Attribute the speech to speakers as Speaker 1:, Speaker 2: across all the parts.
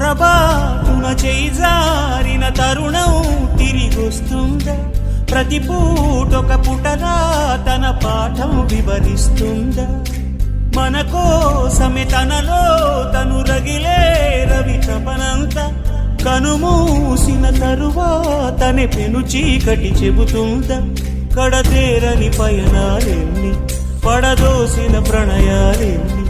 Speaker 1: పొరబాటున చేజారిన తరుణం తిరిగొస్తుందా. ప్రతి పూటొక పుటరా తన పాఠం వివరిస్తుందా. మన కోసమే తనలో తను రగిలే రవి తపనంత కనుమూసిన తరువాతనే పెను చీకటి చెబుతుందా. కడతేరని పయనాలెన్ని పడదోసిన ప్రణయాలెన్ని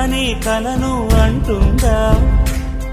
Speaker 1: కనని కలను అంటుందా